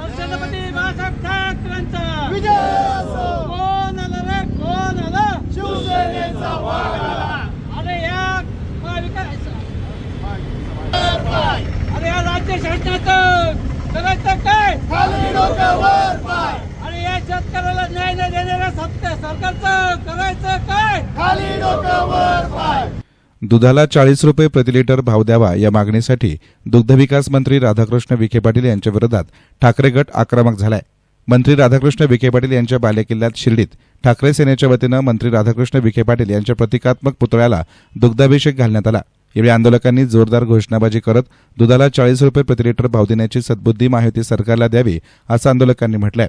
छत्रपती बाळासाहेब ठाकरेंचा. विजय असो कोण आलं रे? कोण आलं? शिवसेनेचा वाघ आला. अरे या महाविकास अरे या राज्य शासनाचं. करायचं काय? खाली डोकं वर पाय. अरे या शेतकऱ्याला न्याय न देणाऱ्या सत्य सरकारचं. करायचं काय? खाली डोकं वर दुधाला चाळीस रुपये प्रति लिटर भाव द्यावा या मागणीसाठी दुग्धविकास मंत्री राधाकृष्ण विखे पाटील यांच्या विरोधात ठाकरे गट आक्रमक झालाय. मंत्री राधाकृष्ण विखे पाटील यांच्या बालेकिल्ल्यात शिर्डीत ठाकरे सेनेच्या वतीनं मंत्री राधाकृष्ण विखे पाटील यांच्या प्रतिकात्मक पुतळ्याला दुग्धाभिषेक घालण्यात आला. यावेळी आंदोलकांनी जोरदार घोषणाबाजी करत दुधाला चाळीस रुपये प्रति लिटर भाव देण्याची सद्बुद्धी माहिती सरकारला द्यावी असं आंदोलकांनी म्हटलंय.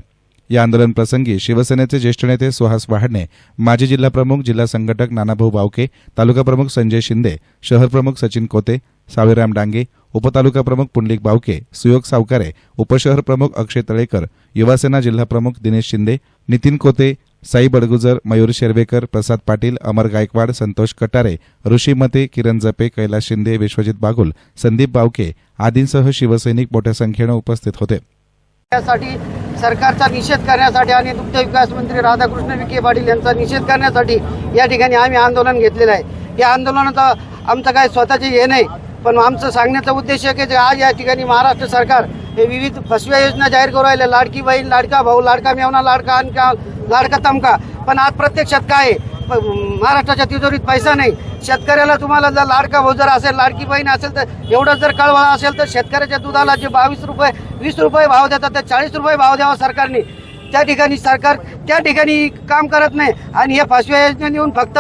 या आंदोलन प्रसंगी शिवसेनेचे ज्येष्ठ नेते सुहास वाहडणे माजी जिल्हा प्रमुख जिल्हा संघटक नानाभाऊ बावके तालुका प्रमुख संजय शिंदे शहर प्रमुख सचिन कोते सावेराम डांगे उपतालुका प्रमुख पुंडलिक बावके सुयोग सावकारे उपशहर प्रमुख अक्षय तळेकर युवासेना जिल्हा प्रमुख दिनेश शिंदे नितीन कोते साई बडगुजर मयूर शेरवेकर प्रसाद पाटील अमर गायकवाड संतोष कटारे ऋषी मते किरण जपे कैलास शिंदे विश्वजित बागुल संदीप बावके आदींसह शिवसैनिक मोठ्या संख्येनं उपस्थित होते. त्यासाठी सरकारचा निषेध करण्यासाठी आणि दुग्ध विकास मंत्री राधाकृष्ण विखे पाटील यांचा निषेध करण्यासाठी या ठिकाणी आम्ही आंदोलन घेतलेलं आहे. या आंदोलनाचा आमचं काय स्वतःचे हे नाही पण आमचं सांगण्याचा उद्देश आहे की जे आज या ठिकाणी महाराष्ट्र सरकार हे विविध फसव्या योजना जाहीर करू राहिल्या लाडकी बहीण लाडका भाऊ लाडका मेवना लाडका आणि लाडका तमका. पण आज प्रत्यक्षात काय आहे? महाराष्ट्राच्या तिजोरीत पैसा नाही. शेतकऱ्याला तुम्हाला जर लाडका भाऊ जर असेल लाडकी बहीण असेल तर एवढं जर कळवळा असेल तर शेतकऱ्याच्या दुधाला जे बावीस रुपये वीस रुपये भाव देतात तर चाळीस रुपये भाव द्यावा सरकारने. त्या ठिकाणी सरकार त्या ठिकाणी काम करत नाही. आणि हे फसव्या योजनेने येऊन फक्त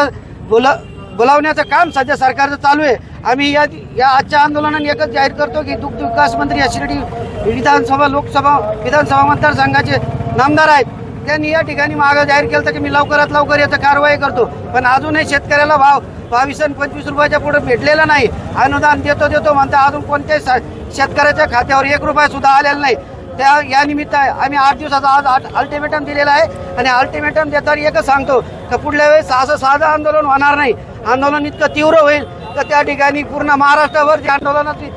बोला बोलावण्याचं काम सध्या सरकारचं चालू आहे. आम्ही या या आजच्या आंदोलनाने एकच जाहीर करतो की दुग्ध विकास मंत्री या शिर्डी विधानसभा लोकसभा विधानसभा मतदारसंघाचे नामदार आहेत. त्यांनी या ठिकाणी मागं जाहीर केलं तर की मी लवकरात लवकर याचं कारवाई करतो. पण अजूनही शेतकऱ्याला भाव बावीस आणि पंचवीस रुपयाच्या पुढे भेटलेला नाही. अनुदान देतो देतो म्हणता अजून कोणत्याही शेतकऱ्याच्या खात्यावर एक रुपया सुद्धा आलेला नाही. त्या या निमित्त आम्ही आठ दिवसाचा आज अल्टिमेटम दिलेला आहे आणि अल्टिमेटम देताना एकच सांगतो तर पुढल्या वेळेस असं साधं आंदोलन होणार नाही. आंदोलन इतकं तीव्र होईल तर त्या ठिकाणी पूर्ण महाराष्ट्रावर जे आंदोलनाची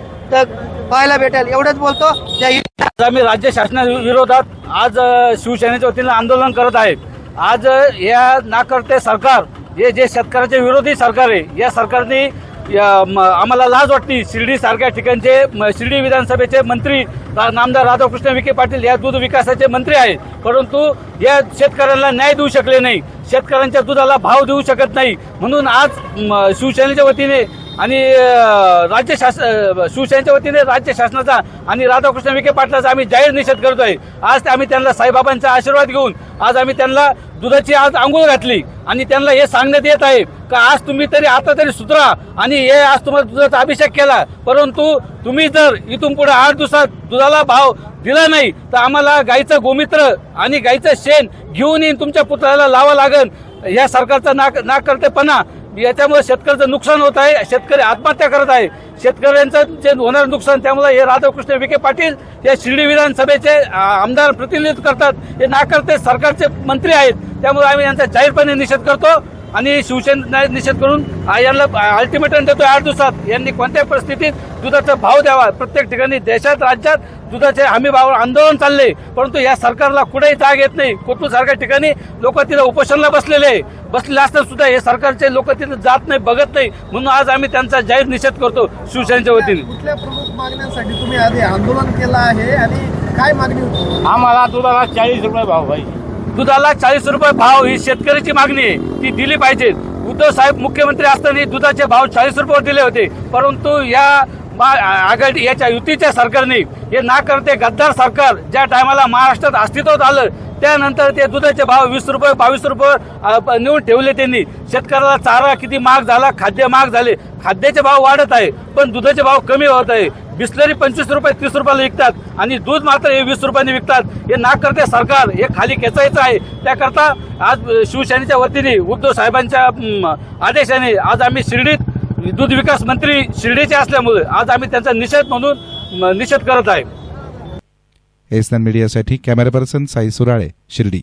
पाहायला भेटेल. एवढंच बोलतो. जय हिंद. आज आम्ही राज्य शासनाविरोधात आज शिवसेनेच्या वतीनं आंदोलन करत आहे. आज या नाकर्ते सरकार हे जे शेतकऱ्याचे विरोधी सरकार आहे या सरकारने या, म, आम्हाला लाज वाटते शिर्डी सारख्या ठिकाणचे शिर्डी विधानसभेचे मंत्री नामदार राधाकृष्ण विखे पाटील या दूध विकासाचे मंत्री आहेत. परंतु या शेतकऱ्यांना न्याय देऊ शकले नाही. शेतकऱ्यांच्या दुधाला भाव देऊ शकत नाही. म्हणून आज शिवसेनेच्या वतीने आणि राज्य शासन शिवसेनेच्या वतीने राज्य शासनाचा आणि राधाकृष्ण विखे पाटलाचा आम्ही जाहीर निषेध करतोय. आज ते आम्ही त्यांना साईबाबांचा आशीर्वाद घेऊन आज आम्ही त्यांना दुधाची आज आंघोळ घातली आणि त्यांना हे सांगण्यात येत आहे का आज तुम्ही तरी आता तरी सुधरा आणि हे आज तुम्हाला दुधाचा अभिषेक केला. परंतु तुम्ही जर इथून पुढे आठ दिवसात दुधाला भाव दिला नाही तर आम्हाला गाईचं गोमित्र आणि गाईचं शेण घेऊन येईन तुमच्या पुतळ्याला लावा लागन. या सरकारचा नाक नाकर्तेपणा याच्यामुळे शेतकऱ्याचं नुकसान होत आहे शेतकरी आत्महत्या करत आहे. शेतकऱ्यांचं जे होणारं नुकसान त्यामुळे हे राधाकृष्ण विखे पाटील हे शिर्डी विधानसभेचे आमदार प्रतिनिधित्व करतात. हे नाकर्ते सरकारचे मंत्री आहेत. त्यामुळे आम्ही यांचा जाहीरपणे निषेध करतो. आणि शिवसेना निषेध करून यांना अल्टिमेटम देतो आठ दिवसात. यांनी कोणत्याही परिस्थितीत दुधाचा भाव द्यावा. प्रत्येक ठिकाणी देशात राज्यात दुधाचे हमी भाव आंदोलन चालले. परंतु या सरकारला कुठेही जाग येत नाही. कोथरूड सारख्या ठिकाणी लोक तिथे उपोषणला बसलेले आहे. बसलेले असताना सुद्धा हे सरकारचे लोक तिथे जात नाही बघत नाही. म्हणून आज आम्ही त्यांचा जाहीर निषेध करतो शिवसेनेच्या वतीने. कुठल्या प्रमुख मागण्यांसाठी तुम्ही आधी आंदोलन केलं आहे? आणि काय मागणी होती? आम्हाला दुधाला चाळीस रुपये भाव पाहिजे. दुधाला चाळीस रुपये भाव ही शेतकऱ्याची मागणी आहे. ती दिली पाहिजे. उद्धव साहेब मुख्यमंत्री असताना दुधाचे भाव चाळीस रुपये दिले होते. परंतु या आघाडी याच्या युतीच्या सरकारने हे ना करते गद्दार सरकार ज्या टायमाला महाराष्ट्रात अस्तित्वात आलं त्यानंतर ते दुधाचे भाव वीस रुपये बावीस रुपये नेऊन ठेवले त्यांनी. शेतकऱ्याला चारा किती महाग झाला खाद्य महाग झाले. खाद्याचे भाव वाढत आहे पण दुधाचे भाव कमी होत आहे. बिस्लरी पंचवीस रुपये तीस रुपयाला विकतात. आणि दूध मात्र हे वीस रुपयांनी विकतात. हे नाक करते सरकार हे खाली खेचायचं आहे. त्याकरता आज शिवसेनेच्या वतीने उद्धव साहेबांच्या आदेशाने आज आम्ही शिर्डीत दूध विकास मंत्री शिर्डीचे असल्यामुळे आज आम्ही त्यांचा निषेध म्हणून निषेध करत आहे. एसएन मीडियासाठी कॅमेरा पर्सन साई सुराळे शिर्डी.